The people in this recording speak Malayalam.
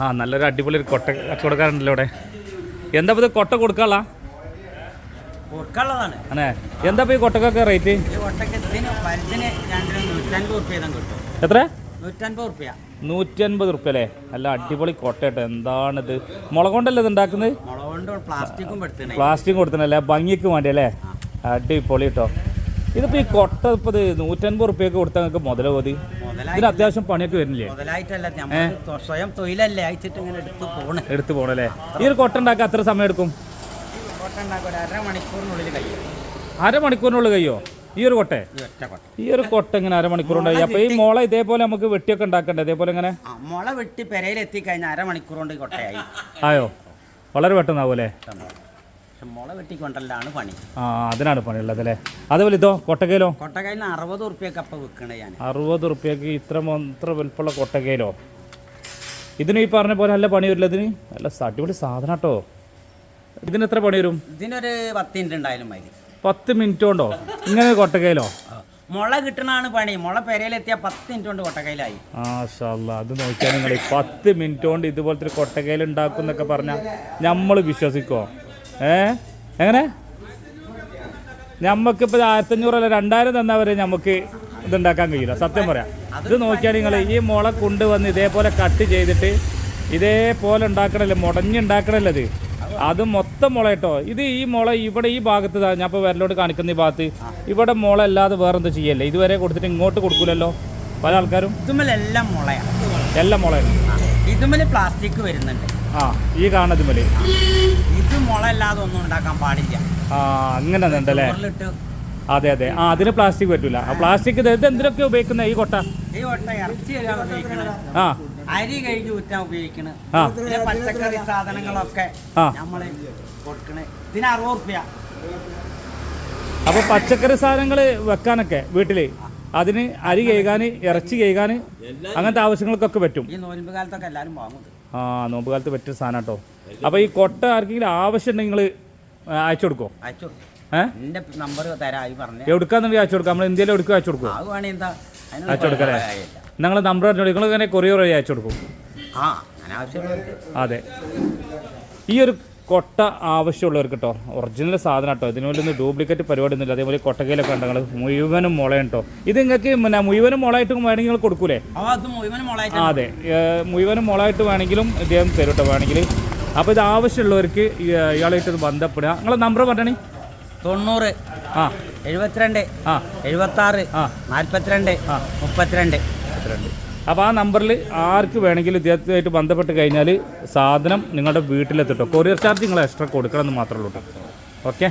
ആ നല്ലൊരു അടിപൊളി ഒരു കൊട്ട കച്ചവടക്കാരുണ്ടല്ലോ ഇവിടെ. എന്താ ഇത് കൊട്ട കൊടുക്കാനുള്ള? അനെ എന്താ ഈ കൊട്ടക്കൊക്കെ റേറ്റ്? എത്ര? നൂറ്റൻപത് റുപ്യ നൂറ്റി അൻപത് റുപ്യ അല്ലേ? നല്ല അടിപൊളി കൊട്ടയട്ടോ എന്താണിത്? മുളക് കൊണ്ടല്ലേ ഇത് ഉണ്ടാക്കുന്നത്? പ്ലാസ്റ്റിക്കും കൊടുത്തണല്ലേ ഭംഗിക്ക് വേണ്ടി അല്ലേ അടിപൊളി കേട്ടോ. ഇതിപ്പോൾ ഈ കൊട്ട ഇപ്പൊ നൂറ്റൻപത് റുപ്യൊക്കെ കൊടുത്താൽ നിങ്ങൾക്ക് മുതല മതി ഇതിന് അത്യാവശ്യം പണിയൊക്കെ വരുന്നില്ലേ? മുതലായിട്ടല്ല സ്വയം തൊഴിലല്ലേ അയച്ചിട്ട് ഇങ്ങനെ എടുത്ത് പോണേ. എടുത്തു പോണല്ലേ? ഈ ഒരു കൊട്ട ഉണ്ടാക്കാൻ എത്ര സമയം എടുക്കും? അരമണിക്കൂറിനുള്ളിൽ കഴിയോ. ഈ ഒരു കൊട്ടെ? ഈ ഒരു കൊട്ട ഇങ്ങനെ അരമണിക്കൂർ ഉണ്ടായി. അപ്പോൾ ഈ മോളെ ഇതേപോലെ നമുക്ക് വെട്ടിയൊക്കെ ഉണ്ടാക്കണ്ടേ? ഇതേപോലെ ഇങ്ങനെ? മുള വെട്ടി പെരയിലെത്തി കഴിഞ്ഞാൽ അരമണിക്കൂർ കൊണ്ട് കൊട്ടയായി. ആയോ? വളരെ പെട്ടെന്നാവൂലേ മുള വെട്ടിക്കൊണ്ടല്ലാണ് പണി. ആ അതിനാണ് പണിയുള്ളത് അല്ലേ അതുപോലെ ഇതോ കൊട്ടകയിലോ കൊട്ടക്കയിൽ അറുപത് റുപ്യൊക്കെ അപ്പം വിൽക്കണേ ഞാൻ അറുപത് ഇത്ര മാത്ര ഇത്ര വലുപ്പമുള്ള കൊട്ടകയിലോ ഇതിന് ഈ പറഞ്ഞ പോലെ നല്ല പണി വരില്ല ഇതിന്? നല്ല അടിപൊളി സാധനം കേട്ടോ. ഇതിന് എത്ര പണി വരും? ഇതിനൊരു പത്ത് മിനിറ്റ് ഉണ്ടായാലും മതി. പത്ത് മിനിറ്റ് കൊണ്ടോ? ഇങ്ങനെ കൊട്ടകയിലോ മുള കിട്ടണാണ് പണി. മുള പെരയിലെത്തിയ പത്ത് മിനിറ്റ് കൊണ്ട് കൊട്ടകയിലായി ആ ഷല്ല അത് നോക്കിയാൽ നിങ്ങൾ പത്ത് മിനിറ്റ് കൊണ്ട് ഇതുപോലത്തെ ഒരു കൊട്ടക്കയിൽ ഉണ്ടാക്കും എന്നൊക്കെ പറഞ്ഞാൽ നമ്മൾ വിശ്വസിക്കോ? ഏ? എങ്ങനെ? നമുക്കിപ്പോൾ ആയിരത്തഞ്ഞൂറല്ല രണ്ടായിരം തന്നാൽ വരെ നമുക്ക് ഇതുണ്ടാക്കാൻ കഴിയില്ല. സത്യം പറയാം. ഇത് നോക്കിയാൽ നിങ്ങൾ ഈ മുള കൊണ്ടുവന്ന് ഇതേപോലെ കട്ട് ചെയ്തിട്ട് ഇതേപോലെ ഉണ്ടാക്കണല്ലേ മുടഞ്ഞുണ്ടാക്കണല്ലേ ഇത്? അത് മൊത്തം മുള കേട്ടോ. ഇത് ഈ മുള ഇവിടെ ഈ ഭാഗത്ത് ഞാൻ ഇപ്പോൾ വിരലോട് കാണിക്കുന്ന ഈ ഭാഗത്ത്. ഇവിടെ മുള അല്ലാതെ വേറെ എന്താ ചെയ്യല്ലേ? ഇതുവരെ കൊടുത്തിട്ട് ഇങ്ങോട്ട് കൊടുക്കൂലല്ലോ? പല ആൾക്കാരും? എല്ലാം മുളയാണ്. എല്ലാം മുളയാണ്. ആ, ഇതുമ്മൽ പ്ലാസ്റ്റിക് വരുന്നുണ്ട്. ആ ഈ കാണുന്നത് മലി ഇത് മുളല്ലാതെ ഒന്നും ഉണ്ടാക്കാൻ പാടില്ല. ആ അങ്ങനെ ഉണ്ടല്ലേ? അതെ അതെ. ആ അതിന് പ്ലാസ്റ്റിക് പറ്റൂല. ആ പ്ലാസ്റ്റിക് ഇത് ഇത് എന്തിനൊക്കെ ഉപയോഗിക്കുന്നത് ഈ കൊട്ട? ഈ കൊട്ട ഇറച്ചി ഉപയോഗിക്കണത്. ആ. അരി കഴിഞ്ഞ് ഊറ്റാൻ ഉപയോഗിക്കണ. ആ. പിന്നെ പച്ചക്കറി സാധനങ്ങളൊക്കെ ആ. നമ്മൾ കൊടുക്കണേ. ഇതിന് അറുപത് റുപ്യ അപ്പൊ പച്ചക്കറി സാധനങ്ങൾ വെക്കാനൊക്കെ വീട്ടിൽ? അതിന് അരി കേൾക്കാൻ ഇറച്ചി കേൾക്കാൻ അങ്ങനത്തെ ആവശ്യങ്ങൾക്കൊക്കെ പറ്റും. ഈ കാലത്തൊക്കെ എല്ലാവരും വാങ്ങും ആ നോമ്പ് കാലത്ത് പറ്റിയ സാധനം കേട്ടോ. അപ്പൊ ഈ കൊട്ട ആർക്കെങ്കിലും ആവശ്യം ഉണ്ടെങ്കിൽ നിങ്ങൾ അയച്ചു കൊടുക്കോ അയച്ചു കൊടുക്കും. ഏഹ് എന്റെ നമ്പർ തരായി പറഞ്ഞു. എവിടുക്കാന്നുണ്ടെങ്കിൽ അയച്ചു കൊടുക്കാം. നമ്മൾ ഇന്ത്യയിൽ എടുക്കുക അയച്ചു കൊടുക്കും അത് വേണേ എന്താ? അയച്ചു കൊടുക്കല്ലേ. നിങ്ങൾ നമ്പർ പറഞ്ഞു നിങ്ങൾ ഇങ്ങനെ കൊറിയർ വഴി അയച്ചു കൊടുക്കും. ആ അങ്ങനെ അതെ. ഈ ഒരു കൊട്ട ആവശ്യമുള്ളവർക്ക് കേട്ടോ. ഒറിജിനൽ സാധനം കേട്ടോ. ഇതിനുള്ളിൽ ഡ്യൂപ്ലിക്കേറ്റ് പരിപാടി ഒന്നുമില്ല. അതേപോലെ കൊട്ടകയിലൊക്കെ ഉണ്ട് നിങ്ങൾ മുഴുവനും മുളയാണ് കേട്ടോ. ഇത് നിങ്ങൾക്ക് പിന്നെ മുഴുവനും മുളയായിട്ട് വേണമെങ്കിൽ നിങ്ങൾ കൊടുക്കൂലേ? അത് മുഴുവനും മുളയായിട്ട് വേണമെങ്കിലും ഇദ്ദേഹം തരും കേട്ടോ വേണമെങ്കിൽ. അപ്പോൾ ഇത് ആവശ്യമുള്ളവർക്ക് ഇയാളായിട്ട് ബന്ധപ്പെടുക. നിങ്ങളെ നമ്പർ പറഞ്ഞേ തൊണ്ണൂറ് ആ. എഴുപത്തിരണ്ട് ആ. എഴുപത്താറ് ആ. നാൽപ്പത്തിരണ്ട് ആ. മുപ്പത്തിരണ്ട്. പന്ത്രണ്ട് അപ്പോൾ ആ നമ്പറിൽ ആർക്ക് വേണമെങ്കിലും ഇദ്ദേഹത്തുമായിട്ട് ബന്ധപ്പെട്ട് കഴിഞ്ഞാൽ സാധനം നിങ്ങളുടെ വീട്ടിലെത്തിട്ടോ. കൊറിയർ ചാർജ് നിങ്ങൾ എക്സ്ട്രാ കൊടുക്കണം എന്ന് മാത്രമേ ഉള്ളൂ കേട്ടോ ഓക്കെ